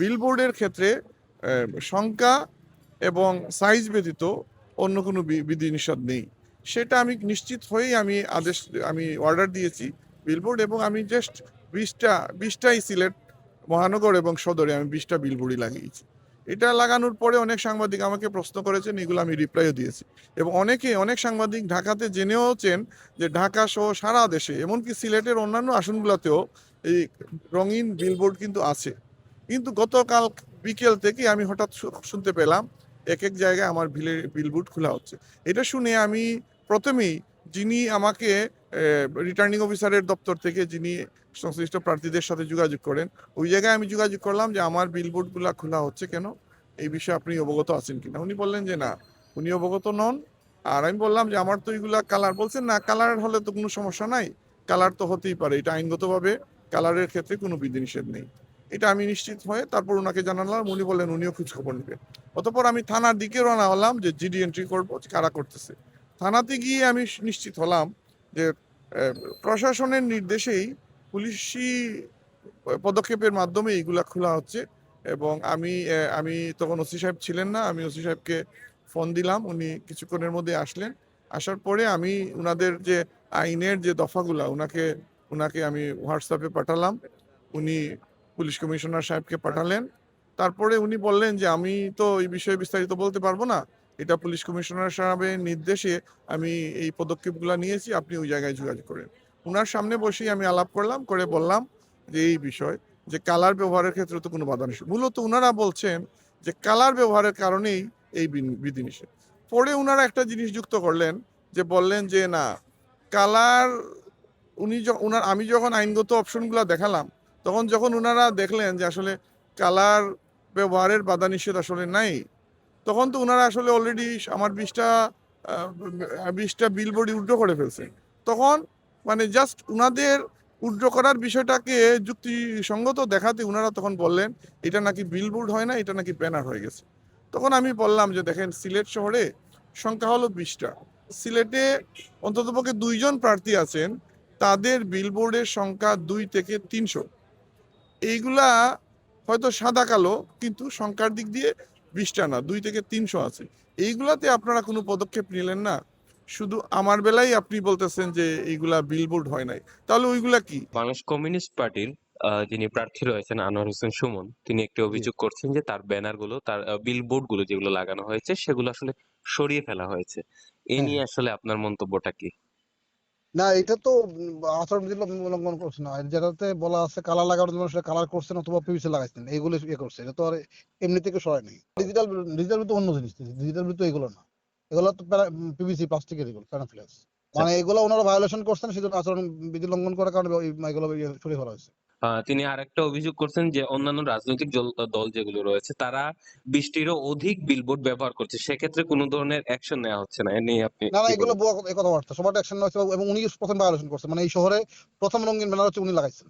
বিলবোর্ডের ক্ষেত্রে সংখ্যা এবং সাইজ ব্যতীত অন্য কোনো বিধিনিষেধ নেই। সেটা আমি নিশ্চিত হয়েই আমি আদেশ, আমি অর্ডার দিয়েছি বিলবোর্ড এবং আমি জাস্ট বিশটা, বিশটাই সিলেট মহানগর এবং সদরে আমি বিশটা বিলবোর্ডই লাগিয়েছি। এটা লাগানোর পরে অনেক সাংবাদিক আমাকে প্রশ্ন করেছেন, এগুলো আমি রিপ্লাইও দিয়েছি। এবং অনেকে, অনেক সাংবাদিক ঢাকাতে জেনেওছেন যে ঢাকা সহ সারা দেশে, এমনকি সিলেটের অন্যান্য আসনগুলোতেও এই রঙিন বিলবোর্ড কিন্তু আছে। কিন্তু গতকাল বিকেল থেকে আমি হঠাৎ শুনতে পেলাম এক এক জায়গায় আমার বিলে বিলবোর্ড খোলা হচ্ছে। এটা শুনে আমি প্রথমেই যিনি আমাকে রিটার্নিং অফিসারের দপ্তর থেকে যিনি সংশ্লিষ্ট প্রার্থীদের সাথে যোগাযোগ করেন, ওই জায়গায় আমি যোগাযোগ করলাম যে আমার বিলবোর্ডগুলো খোলা হচ্ছে কেন? এই বিষয়ে আপনি অবগত আছেন কিনা? উনি বললেন যে না, উনি অবগত নন। আর আমি বললাম যে আমার তো এইগুলা কালার বলছেন না কালার হলে তো কোনো সমস্যা নাই। কালার তো হতেই পারে, এটা আইনগতভাবে কালারের ক্ষেত্রে কোনো বিধিনিষেধ নেই। এটা আমি নিশ্চিত হয়ে তারপর ওনাকে জানালাম, উনি বললেন, উনিও খোঁজ খবর নেবেন। অতপর আমি থানার দিকে রওনা হলাম যে জিডি এন্ট্রি করব কারা করতেছে। থানাতে গিয়ে আমি নিশ্চিত হলাম যে প্রশাসনের নির্দেশেই পুলিশি পদক্ষেপের মাধ্যমে এইগুলা খোলা হচ্ছে এবং আমি আমি তখন ওসি সাহেব ছিলেন না, আমি ওসি সাহেবকে ফোন দিলাম, উনি কিছুক্ষণের মধ্যে আসলেন। আসার পরে আমি উনাদের যে আইনের যে দফাগুলা, উনাকে উনাকে আমি হোয়াটসঅ্যাপে পাঠালাম। উনি পুলিশ কমিশনার সাহেবকে পাঠালেন। তারপরে উনি বললেন যে, আমি তো এই বিষয়ে বিস্তারিত বলতে পারব না। এটা পুলিশ কমিশনার সাহেবের নির্দেশে আমি এই পদক্ষেপগুলো নিয়েছি, আপনি ওই জায়গায় যোগাযোগ করেন। ওনার সামনে বসেই আমি আলাপ করলাম, করে বললাম যে, এই বিষয় যে, কালার ব্যবহারের ক্ষেত্রে তো কোনো বাধা নিষেধ মূলত ওনারা বলছেন যে, কালার ব্যবহারের কারণেই এই বিধিনিষেধ। পরে ওনারা একটা জিনিস যুক্ত করলেন যে, বললেন যে, না, কালার উনি ওনার আমি যখন আইনগত অপশনগুলো দেখালাম তখন যখন ওনারা দেখলেন যে আসলে কালার ব্যবহারের বাধা নিষেধ আসলে নাই, তখন তো ওনারা আসলে অলরেডি আমার বিশটা বিশটা বিলবোর্ড উল্টো করে ফেলছে তখন মানে জাস্ট উনাদের উল্টো করার বিষয়টাকে যুক্তিসঙ্গত দেখাতে ওনারা তখন বললেন, এটা নাকি বিলবোর্ড হয় না, এটা নাকি ব্যানার হয়ে গেছে। তখন আমি বললাম যে, দেখেন, সিলেট শহরে সংখ্যা হলো বিশটা। সিলেটে অন্ততপক্ষে দুইজন প্রার্থী আছেন, তাদের বিলবোর্ডের সংখ্যা দুই থেকে তিনশো। এইগুলা হয়তো সাদা কালো কিন্তু সংখ্যার দিক দিয়ে বিশটা না দুই থেকে তিনশো আছে। এইগুলাতে আপনারা কোনো পদক্ষেপ নিলেন না? শুধু আমার বেলায় আপনি বলতেছেন যে এইগুলা বিলবোর্ড হয় নাই। তাহলে ওইগুলা কি? বাংলাদেশ কমিউনিস্ট পার্টির যিনি প্রার্থী রয়েছেন আনোয়ার হোসেন সুমন তিনি একটি অভিযোগ করছেন যে তার ব্যানারগুলো তার বিলবোর্ডগুলো যেগুলো লাগানো হয়েছে সেগুলো আসলে সরিয়ে ফেলা হয়েছে। এই হ্যাঁ। নিয়ে আসলে আপনার মন্তব্যটা কি? না এটা তো আচরণ বিধি লঙ্ঘন লঙ্ঘন করছে না। যেটাতে বলা আছে কালার লাগানোর জন্য সেটা কালার করছেন অথবা পিভিসি লাগাইছেন এইগুলো ইয়ে করছে। এটা তো আর এমনি থেকে সরায় নাই। ডিজিটাল ডিজিটাল বিদ্যুৎ অন্য জিনিস। ডিজিটাল বিদ্যুৎ এগুলো না। এগুলো তো পিভিসি প্লাস্টিকের এগুলো প্যারাফিলাস মানে এগুলো ওনারা ভায়োলেশন করছেন সেজন্য আচরণ বিধি লঙ্ঘন করার কারণে এগুলো ইয়ে সরিয়ে ফেলা হয়েছে। তিনি আর একটা অভিযোগ করছেন যে অন্যান্য রাজনৈতিক দল যেগুলো রয়েছে তারা বৃষ্টিরও অধিক বিলবোর্ড ব্যবহার করছে। সেক্ষেত্রে কোনো ধরনের অ্যাকশন নেওয়া হচ্ছে না। এ নিয়ে আপনি না না এগুলো কথাবার্তা। সবার অ্যাকশন হয়েছে এবং উনি প্রথম ভায়োলেশন করছে। মানে এই শহরে প্রথম রঙিন ব্যানার হচ্ছে উনি লাগাইছেন।